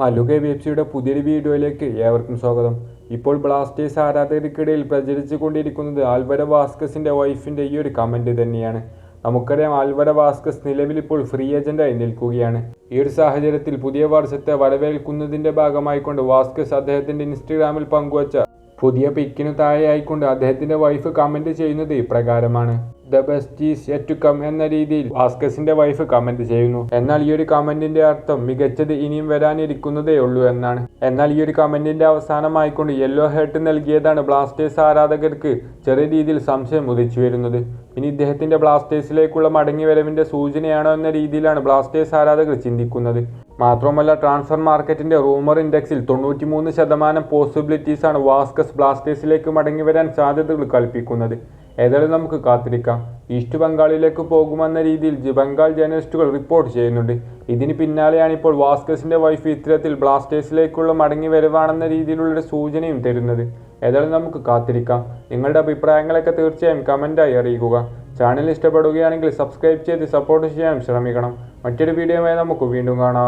മല്ലുക വെബ്സിയുടെ പുതിയൊരു വീഡിയോയിലേക്ക് ഏവർക്കും സ്വാഗതം. ഇപ്പോൾ ബ്ലാസ്റ്റേഴ്സ് ആരാധകർക്കിടയിൽ പ്രചരിച്ചു കൊണ്ടിരിക്കുന്നത് ആൽവര വാസ്കസിന്റെ വൈഫിന്റെ ഈ ഒരു കമന്റ് തന്നെയാണ്. നമുക്കറിയാം ആൽവര വാസ്കസ് നിലവിൽ ഇപ്പോൾ ഫ്രീ ഏജന്റായി നിൽക്കുകയാണ്. ഈ ഒരു സാഹചര്യത്തിൽ പുതിയ വർഷത്തെ വരവേൽക്കുന്നതിന്റെ ഭാഗമായിക്കൊണ്ട് വാസ്കസ് അദ്ദേഹത്തിന്റെ ഇൻസ്റ്റഗ്രാമിൽ പങ്കുവച്ച പുതിയ പിക്കിനു താഴെയായിക്കൊണ്ട് അദ്ദേഹത്തിന്റെ വൈഫ് കമന്റ് ചെയ്യുന്നത് ഇപ്രകാരമാണ്. The best is yet to come എന്ന രീതിയിൽ വാസ്കസിന്റെ വൈഫ് കമന്റ് ചെയ്യുന്നു. എന്നാൽ ഈ ഒരു കമന്റിന്റെ അർത്ഥം മികച്ചത് ഇനിയും വരാനിരിക്കുന്നതേ ഉള്ളൂ എന്നാണ്. എന്നാൽ ഈ ഒരു കമന്റിന്റെ അവസാനമായിക്കൊണ്ട് യെല്ലോ ഹേർട്ട് നൽകിയതാണ് ബ്ലാസ്റ്റേഴ്സ് ആരാധകർക്ക് ചെറിയ രീതിയിൽ സംശയം ഉദിച്ചു വരുന്നത്. ഇനി ഇദ്ദേഹത്തിന്റെ ബ്ലാസ്റ്റേഴ്സിലേക്കുള്ള മടങ്ങിവരവിന്റെ സൂചനയാണോ എന്ന രീതിയിലാണ് ബ്ലാസ്റ്റേഴ്സ് ആരാധകർ ചിന്തിക്കുന്നത്. മാത്രമല്ല ട്രാൻസ്ഫർ മാർക്കറ്റിന്റെ റൂമർ ഇൻഡെക്സിൽ തൊണ്ണൂറ്റിമൂന്ന് ശതമാനം പോസിബിലിറ്റീസ് ആണ് വാസ്കസ് ബ്ലാസ്റ്റേഴ്സിലേക്ക് മടങ്ങി വരാൻ സാധ്യതകൾ കൽപ്പിക്കുന്നത്. ഏതായാലും നമുക്ക് കാത്തിരിക്കാം. ഈസ്റ്റ് ബംഗാളിലേക്ക് പോകുമെന്ന രീതിയിൽ ബംഗാൾ ജേർണലിസ്റ്റുകൾ റിപ്പോർട്ട് ചെയ്യുന്നുണ്ട്. ഇതിന് പിന്നാലെയാണ് ഇപ്പോൾ വാസ്കസിന്റെ വൈഫ് ഇത്തരത്തിൽ ബ്ലാസ്റ്റേഴ്സിലേക്കുള്ള മടങ്ങി വരവാണെന്ന രീതിയിലുള്ളൊരു സൂചനയും തരുന്നത്. ഏതായാലും നമുക്ക് കാത്തിരിക്കാം. നിങ്ങളുടെ അഭിപ്രായങ്ങളൊക്കെ തീർച്ചയായും കമന്റായി അറിയിക്കുക. ചാനൽ ഇഷ്ടപ്പെടുകയാണെങ്കിൽ സബ്സ്ക്രൈബ് ചെയ്ത് സപ്പോർട്ട് ചെയ്യാൻ ശ്രമിക്കണം. മറ്റൊരു വീഡിയോയുമായി നമുക്ക് വീണ്ടും കാണാം.